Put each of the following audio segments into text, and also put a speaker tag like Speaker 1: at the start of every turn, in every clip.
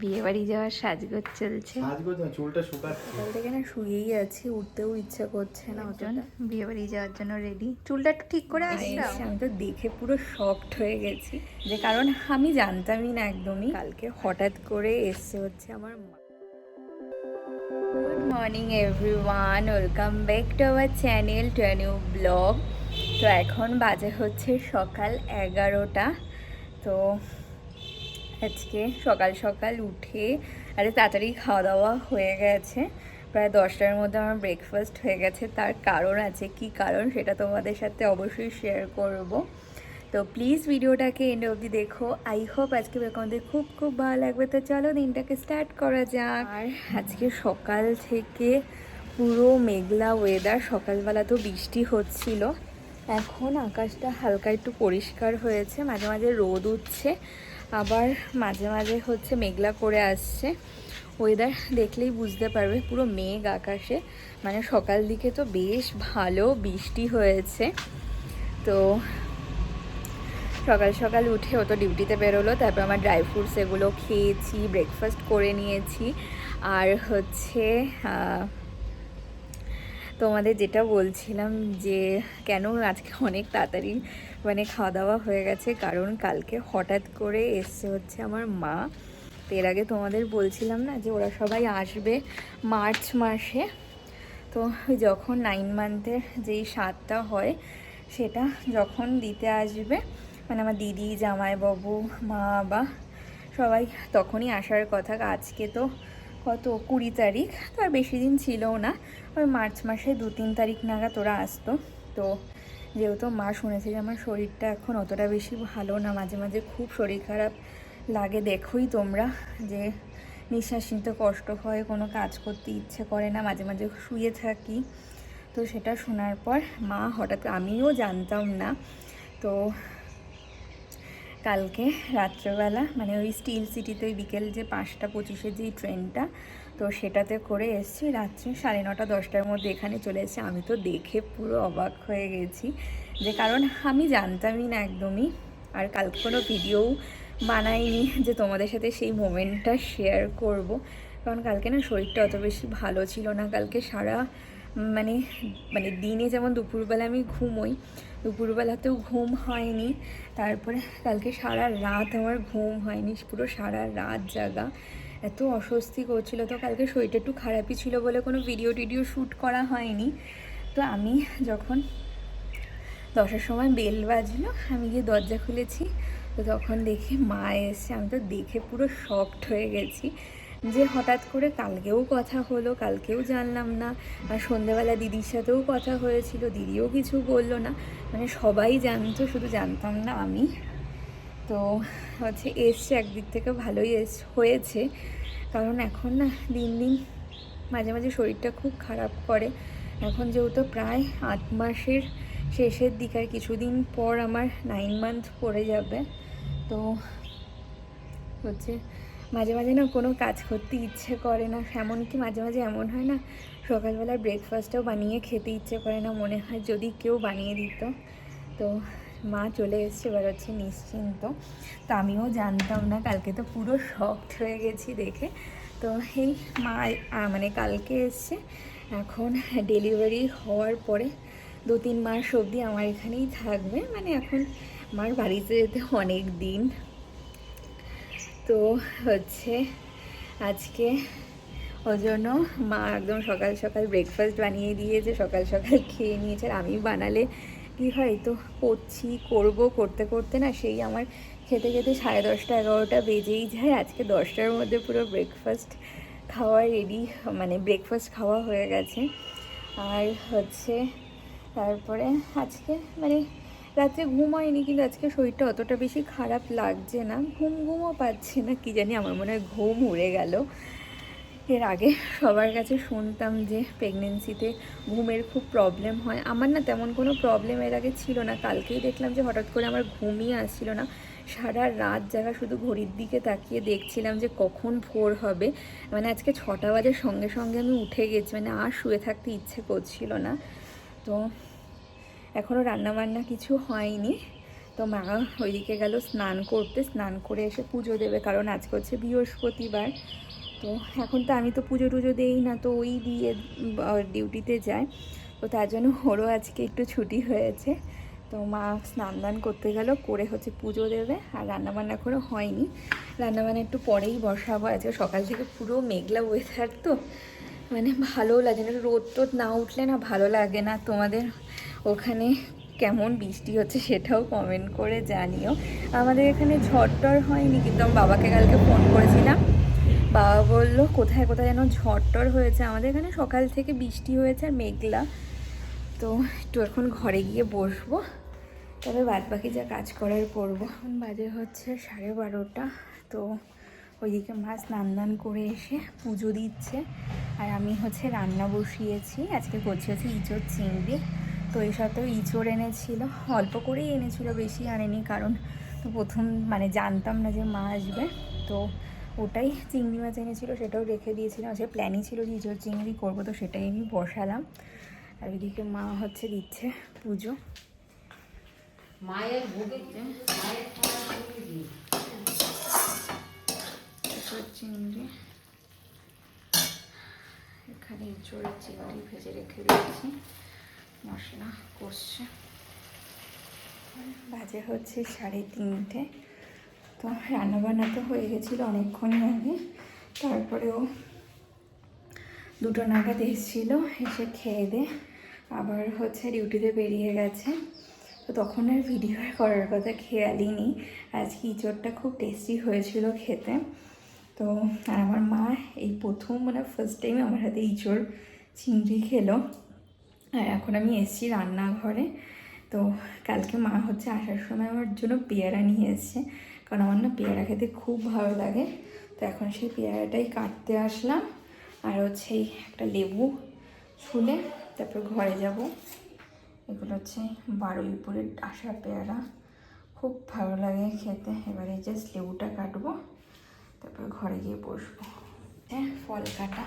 Speaker 1: বিয়ে বাড়ি যাওয়ার সাজগোজ চলছে।
Speaker 2: সাজগোজ না চুলটা শুকাচ্ছে।
Speaker 3: সকাল থেকে না শুয়েই আছি উঠতেও ইচ্ছা করছে না
Speaker 1: একজন
Speaker 3: অতটা।
Speaker 1: বিয়ে বাড়ি যাওয়ার জন্য রেডি চুলটা একটু ঠিক করে আসলাম
Speaker 3: আমি তো দেখে পুরো শকড হয়ে গেছি। যে কারণ আমি জানতামই না একদমই। কালকে হঠাৎ করে এসছে হচ্ছে আমার মা। Good morning everyone welcome back to our channel to new blog তো এখন বাজে হচ্ছে সকাল এগারোটা। তো আজকে সকাল সকাল উঠে আরে তাড়াতাড়ি খাওয়া দাওয়া হয়ে গেছে। প্রায় দশটার মধ্যে আমার ব্রেকফাস্ট হয়ে গেছে। তার কারণ আছে কি কারণ সেটা তোমাদের সাথে অবশ্যই শেয়ার করব। তো প্লিজ ভিডিওটাকে এন্ড অবধি দেখো। আই হোপ আজকে তোমাদের খুব খুব ভালো লাগবে। তো চলো দিনটাকে স্টার্ট করা যাক। আর? আজকে সকাল থেকে পুরো মেঘলা ওয়েদার সকালবেলা তো বৃষ্টি হচ্ছিল। এখন আকাশটা হালকা একটু পরিষ্কার হয়েছে। মাঝে মাঝে রোদ উঠছে। আবার মাঝে মাঝে হচ্ছে মেঘলা করে আসছে। ওয়েদার দেখলেই বুঝতে পারবে, পুরো মেঘ আকাশে। মানে সকাল দিকে তো বেশ ভালো বৃষ্টি হয়েছে। তো সকাল সকাল উঠে ও তো ডিউটিতে বেরোলো, তারপর আমার ড্রাই ফ্রুটস এগুলো খেয়েছি ব্রেকফাস্ট করে নিয়েছি। আর হচ্ছে তোমাদের যেটা বলছিলাম যে, কেন আজকে অনেক তাড়াতাড়ি মানে খাওয়া দাওয়া হয়ে গেছে? কারণ কালকে হঠাৎ করে এসছে হচ্ছে আমার মা। তো এর আগে তোমাদের বলছিলাম না যে, ওরা সবাই আসবে মার্চ মাসে। তো যখন নাইন মান্থের যেই স্বাদটা হয়, সেটা যখন দিতে আসবে মানে আমার দিদি, জামাইবাবু, মা বা সবাই তখনই আসার কথা। আজকে তো কত কুড়ি তারিখ, তো আর বেশি দিন ছিলও না। ওই মার্চ মাসে দু তিন তারিখ নাগাদ ওরা আসতো। তো যেহেতু মা শুনেছে যে আমার শরীরটা এখন অতটা বেশি ভালো না, মাঝে মাঝে খুব শরীর খারাপ লাগে, দেখোই তোমরা যে নিঃশ্বাস নিতে কষ্ট হয়, কোনো কাজ করতে ইচ্ছে করে না, মাঝে মাঝে শুয়ে থাকি। তো সেটা শোনার পর মা হঠাৎ আমিও জানতাম না। তো কালকে রাত্রেবেলা মানে ওই স্টিল সিটিতে ওই বিকেল যে পাঁচটা পঁচিশে যেই ট্রেনটা, তো সেটাতে করে এসেছি রাত্রে সাড়ে নটা, দশটার মধ্যে এখানে চলে এসেছি। আমি তো দেখে পুরো অবাক হয়ে গেছি যে কারণ আমি জানতামই না একদমই, আর কালকে কোনো ভিডিও বানাইনি যে তোমাদের সাথে সেই মোমেন্টটা শেয়ার করব। কারণ কালকে না শরীরটা অত বেশি ভালো ছিল না, কালকে সারা মানে মানে দিনে যেমন দুপুরবেলা আমি ঘুমোই, দুপুরবেলাতেও ঘুম হয়নি। তারপরে কালকে সারা রাত আমার ঘুম হয়নি, পুরো সারা রাত জাগা। এত অস্বস্তি করছিল। তো কালকে শরীরটা একটু খারাপই ছিল বলে কোনো ভিডিও টিডিও শ্যুট করা হয়নি। তো আমি যখন দশটার সময় বেল বাজলো, আমি গিয়ে দরজা খুলেছি। তো তখন দেখি মা এসছে। আমি তো দেখে পুরো শকড হয়ে গেছি। যে হঠাৎ করে কালকেও কথা হলো, কালকেও জানলাম না। আর সন্ধেবেলা দিদির সাথেও কথা হয়েছিল, দিদিও কিছু বলল না। মানে সবাই জানতো, শুধু জানতাম না আমি। তো হচ্ছে এসছে, একদিক থেকে ভালোই এস, হয়েছে। কারণ এখন না দিন দিন মাঝে মাঝে শরীরটা খুব খারাপ করে। এখন যেহেতু প্রায় আট মাসের শেষের দিকে, আর কিছুদিন পর আমার নাইন মান্থ পড়ে যাবে। তো হচ্ছে মাঝে মাঝে না কোনো কাজ করতে ইচ্ছে করে না, এমনকি মাঝে মাঝে এমন হয় না, সকালবেলার ব্রেকফাস্টটাও বানিয়ে খেতে ইচ্ছে করে না, মনে হয় যদি কেউ বানিয়ে দিত। তো মা চলে এসছে, এবার হচ্ছে নিশ্চিন্ত। তো আমিও জানতাম না, কালকে তো পুরো শকড হয়ে গেছি দেখে। তো এই মা মানে কালকে এসছে, এখন ডেলিভারি হওয়ার পরে দু তিন মাস অবধি আমার এখানেই থাকবে। মানে এখন আমার বাড়িতে যেতে অনেক দিন। তো হচ্ছে আজকে ওই জন্য মা একদম সকাল সকাল ব্রেকফাস্ট বানিয়ে দিয়েছে, সকাল সকাল খেয়ে নিয়েছে। আর আমি বানালে কি হয় তো করছি, করব করতে করতে না সেই আমার খেতে খেতে সাড়ে দশটা এগারোটা বেজেই যায়। আজকে দশটার মধ্যে পুরো ব্রেকফাস্ট খাওয়া রেডি মানে ব্রেকফাস্ট খাওয়া হয়ে গেছে। আর হচ্ছে তারপরে আজকে মানে রাত্রে ঘুম হয়নি কিন্তু আজকে শরীরটা অতটা বেশি খারাপ লাগছে না। ঘুম ঘুমও পাচ্ছে না, কি জানি, আমার মনে হয় ঘুম উড়ে গেল। এর আগে সবার কাছে শুনতাম যে প্রেগনেন্সিতে ঘুমের খুব প্রবলেম হয়। আমার না তেমন কোনো প্রবলেম এর আগে ছিল না। কালকেই দেখলাম যে হঠাৎ করে আমার ঘুমই আসছিল না। সারা রাত জায়গা শুধু ঘড়ির দিকে তাকিয়ে দেখছিলাম যে কখন ভোর হবে মানে আজকে ছটা বাজে সঙ্গে সঙ্গে আমি উঠে গেছি মানে আর শুয়ে থাকতে ইচ্ছে করছিল না। তো এখনও রান্নাবান্না কিছু হয়নি। তো মা ওইদিকে গেল স্নান করতে। স্নান করে এসে পুজো দেবে, কারণ আজকে হচ্ছে বৃহস্পতিবার। তো এখন তো আমি তো পুজো টুজো দেই না, তো ওই দিয়ে ডিউটিতে যায়। তো তার জন্য ওরও আজকে একটু ছুটি হয়েছে। তো মা স্নান দান করতে গেল, করে হচ্ছে পুজো দেবে। আর রান্নাবান্না করে হয়নি। রান্নাবান্না একটু পরেই বসাবো। আজকে সকাল থেকে পুরো মেঘলা ওয়েদার তো। মানে ভালো লাগে না রোদ টোদ না উঠলে না ভালো লাগে না তোমাদের? ওখানে কেমন বৃষ্টি হচ্ছে সেটাও কমেন্ট করে জানিও। আমাদের এখানে ঝড় টর হয়নি, কিন্তু আমি বাবাকে কালকে ফোন করেছিলাম। বাবা বলল, কোথায় কোথায় যেন ঝড় টর হয়েছে? আমাদের এখানে সকাল থেকে বৃষ্টি হয়েছে আর মেঘলা। তো একটু এখন ঘরে গিয়ে বসবো। তবে বাদ বাকি যা কাজ করার করব। এখন বাজে হচ্ছে সাড়ে বারোটা। তো ওইদিকে মা স্নান দান করে এসে পুজো দিচ্ছে। আর আমি হচ্ছে রান্না বসিয়েছি। আজকে করছি হচ্ছে ইঁচড় চিংড়ি। তো এই সপ্তাহে ইঁচড় এনেছিল। অল্প করেই এনেছিল বেশি আনেনি কারণ তো প্রথম মানে জানতাম না যে মা আসবে। তো ওটাই চিংড়ি মাছ এনেছিল সেটাও রেখে দিয়েছিলাম। সে প্ল্যানই ছিল যে ইঁচড় চিংড়ি করব তো সেটাই আমি বসালাম। আর ওইদিকে মা হচ্ছে দিচ্ছে পুজো।
Speaker 2: মায়ের
Speaker 3: চিংড়ি। এখানে এঁচড়ের চিংড়ি ভেজে রেখে দিয়েছি। মশলা কষছে। বাজে হচ্ছে সাড়ে তিনটে। তো রান্নাবান্না তো হয়ে গেছিল অনেকক্ষণই আগে। তারপরেও দুটো নাগাদ এসেছিল, এসে খেয়ে দে। আবার হচ্ছে ডিউটিতে বেরিয়ে গেছে। তো তখন আর ভিডিও করার কথা খেয়ালই নেই। আজকে ইঁচড়টা খুব টেস্টি হয়েছিল খেতে। তো আর আমার মা এই প্রথম মানে ফার্স্ট টাইম আমার হাতে ইঁচড় চিংড়ি খেলো। আর এখন আমি এসেছি রান্নাঘরে। তো কালকে মা হচ্ছে আসার সময় আমার জন্য পেয়ারা নিয়ে এসছে। কারণ আমার না পেয়ারা খেতে খুব ভালো লাগে। তো এখন সেই পেয়ারাটাই কাটতে আসলাম। আর হচ্ছে একটা লেবু ছুলে তারপর ঘরে যাব। এগুলো হচ্ছে বারুইপুরের আসা পেয়ারা। খুব ভালো লাগে খেতে। এবারে জাস্ট লেবুটা কাটবো। তারপর ঘরে গিয়ে বসবো। হ্যাঁ ফল কাটা।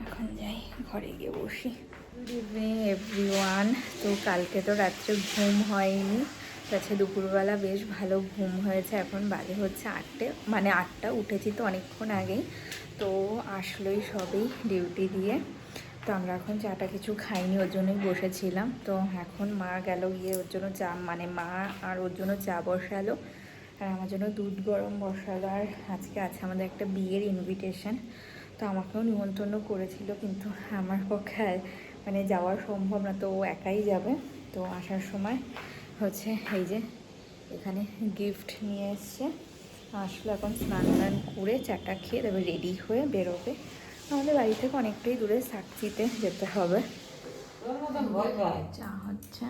Speaker 3: এখন যাই, ঘরে গিয়ে বসি। গুড ইভিনিং এভরিওয়ান তো কালকে তো রাত্রে ঘুম হয়নি। তাছাড়া দুপুরবেলা বেশ ভালো ঘুম হয়েছে। এখন বাজে হচ্ছে আটটে। মানে আটটা, উঠেছি তো অনেকক্ষণ আগেই। তো আসলোই সবেই ডিউটি দিয়ে। তো আমরা এখন চাটা কিছু খাইনি, ওর জন্যই বসেছিলাম। তো এখন মা গেল গিয়ে ওর জন্য চা মানে মা আর ওর জন্য চা বসালো। আর আমার জন্য দুধ গরম বসালো। আর আজকে আছে আমাদের একটা বিয়ের ইনভিটেশন তো আমাকেও নিমন্ত্রণ করেছিল, কিন্তু আমার পক্ষে মানে যাওয়া সম্ভব না তো ও একাই যাবে। তো আসার সময় হচ্ছে এই যে এখানে গিফট নিয়ে এসছে। আসলে এখন স্নান টান করে চাটা খেয়ে তারপরে রেডি হয়ে বেরোবে। আমাদের বাড়ি থেকে অনেকটাই দূরে সাকচিতে যেতে হবে। চা হচ্ছে।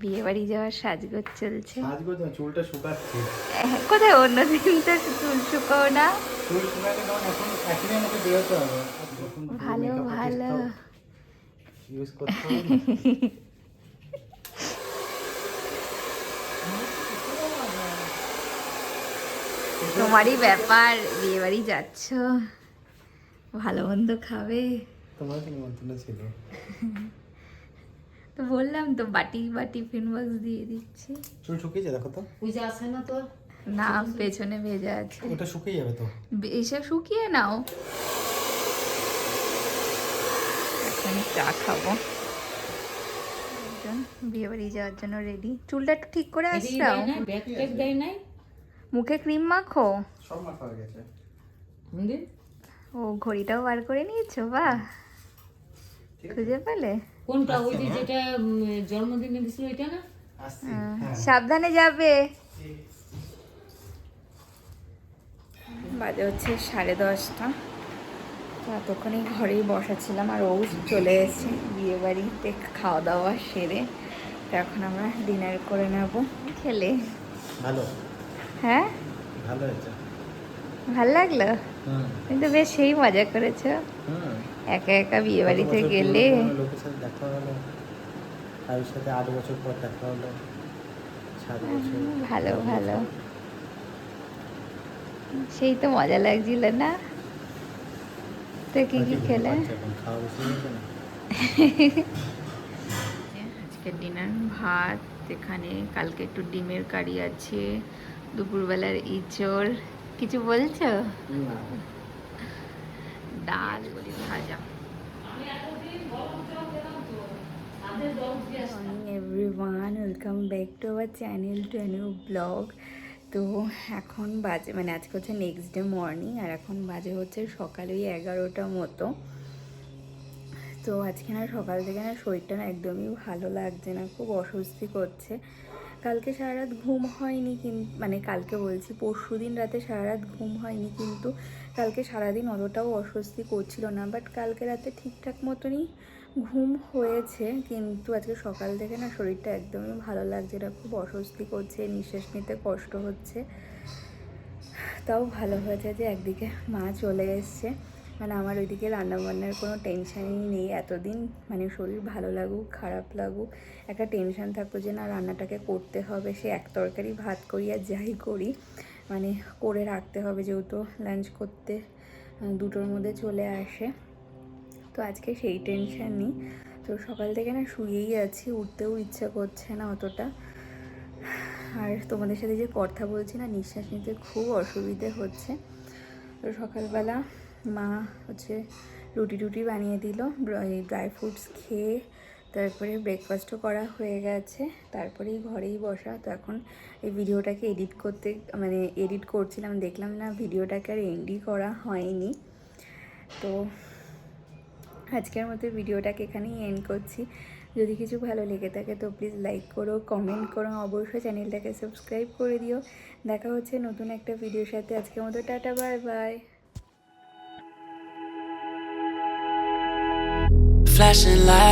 Speaker 1: বিয়ে বাড়ি যাওয়ার সাজগোজ চলছে।
Speaker 4: সাজগোজ না চুলটা শুকাচ্ছে।
Speaker 1: এহ, কোথায়? অন্যদিন তো চুল শুকাও না।
Speaker 4: চুল শুকাতে কারণ এখন এখনই আমাকে বেরোতে হবে।
Speaker 1: ভালো, ভালো।
Speaker 4: ইউজ করতে
Speaker 1: তোমারই ব্যাপার বিয়ে বাড়ি যাচ্ছ ভালো মন্দ খাবে।
Speaker 4: তোমার নিমন্ত্রণ ছিল।
Speaker 1: তো বললাম তো বাটি বাটি টিফিন বক্স দিয়ে দিচ্ছি।
Speaker 4: চুল শুকিয়েছে দেখো তো।
Speaker 2: পূজা আসে না তোর?
Speaker 1: না পেছনে ভেজা আছে।
Speaker 4: ওটা শুকিয়ে যাবে তো।
Speaker 1: এসে শুকিয়ে নাও। এখন চা খাব। একজন বিয়ে বাড়ি যাওয়ার জন্য রেডি চুলটা একটু ঠিক করে
Speaker 2: নাই?
Speaker 1: মুখে ক্রিম মাখো?
Speaker 4: সব মাথা হয়ে গেছে।
Speaker 2: বুঝলি
Speaker 1: ও ঘড়িটাও বার করে নিয়েছো? বাহ।
Speaker 4: আছে
Speaker 1: খুঁজে পেলে?
Speaker 2: কোনটা? ওই যে যেটা জন্মদিনে দিছিল ওইটা না?
Speaker 4: আসছি
Speaker 1: হ্যাঁ,
Speaker 4: হ্যাঁ।
Speaker 1: সাবধানে যাবে।
Speaker 3: বাজে হচ্ছে সাড়ে দশটা। তো এতক্ষণই ঘরেই বসাছিলাম আর ও চলে এসেছে বিয়ে বাড়িতে খাওয়া দাওয়া সেরে। তো এখন আমরা ডিনার করে নেব
Speaker 1: খেলে।
Speaker 4: ভালো?
Speaker 1: হ্যাঁ?
Speaker 4: ভালো হয়েছে।
Speaker 1: ভালো লাগল? কিন্তু বেশ সেই মজা করেছ। একা একা বিয়ে বাড়িতে গেলে
Speaker 4: পুরনো লোকের সাথে দেখা হলো? কারোর সাথে আট বছর পর দেখা হলো। সাত বছর।
Speaker 1: ভালো ভালো। সেই তো মজা লাগছিল না? তো কি কি খেলে? আজকের ডিনার ভাত এখানে কালকে একটু ডিমের কারি আছে দুপুরবেলার ইঁচড় কিছু বলছো? ডাল বলি ভাজা
Speaker 3: everyone welcome back to our channel to new blog তো এখন বাজে মানে আজকে হচ্ছে নেক্সট ডে মর্নিং আর এখন বাজে হচ্ছে সকাল ওই এগারোটা মতো। তো আজকে না সকাল থেকে না শরীরটা না একদমই ভালো লাগছে না খুব অস্বস্তি করছে। কালকে সারা রাত ঘুম হয়নি কিন্তু মানে কালকে বলছি পরশু দিন রাতে সারা রাত ঘুম হয়নি কিন্তু কালকে সারাদিন অতটাও অস্বস্তি করছিল না বাট কালকে রাতে ঠিকঠাক মতনই ঘুম হয়েছে, কিন্তু আজকে সকাল থেকে না শরীরটা একদমই ভালো লাগছে না, খুব অস্বস্তি করছে, নিঃশ্বাস নিতে কষ্ট হচ্ছে, তাও ভালো হয়েছে যে একদিকে মা চলে এসছে। মানে আমার ওইদিকে রান্নাবান্নার কোনো টেনশানই নেই। এতদিন মানে শরীর ভালো লাগুক, খারাপ লাগুক, একটা টেনশান থাকতো যে না রান্নাটাকে করতে হবে। সে এক তরকারি ভাত করি আর যাই করি মানে করে রাখতে হবে যেহেতু লাঞ্চ করতে দুটোর মধ্যে চলে আসে। তো আজকে সেই টেনশান নেই তো সকাল থেকে না শুয়েই আছি, উঠতেও ইচ্ছা করছে না অতটা। আর তোমাদের সাথে যে কথা বলছি না, নিঃশ্বাস নিতে খুব অসুবিধে হচ্ছে। তো সকালবেলা মা হচ্ছে রুটি টুটি বানিয়ে দিল ড্রাই ফ্রুটস খেয়ে তারপরে ব্রেকফাস্টও করা হয়ে গেছে, তারপরেই ঘরেই বসা। তো এখন এই ভিডিওটাকে এডিট করতে মানে এডিট করছিলাম, দেখলাম না ভিডিওটাকে আর এন্ডই করা হয়নি। তো আজকের মতো ভিডিওটাকে এখানেই এন্ড করছি। যদি কিছু ভালো লেগে থাকে তো প্লিজ লাইক করো কমেন্ট করো, অবশ্যই চ্যানেলটাকে সাবস্ক্রাইব করে দিও। দেখা হচ্ছে নতুন একটা ভিডিওর সাথে। আজকের মতো tata bye bye
Speaker 5: Flashing light.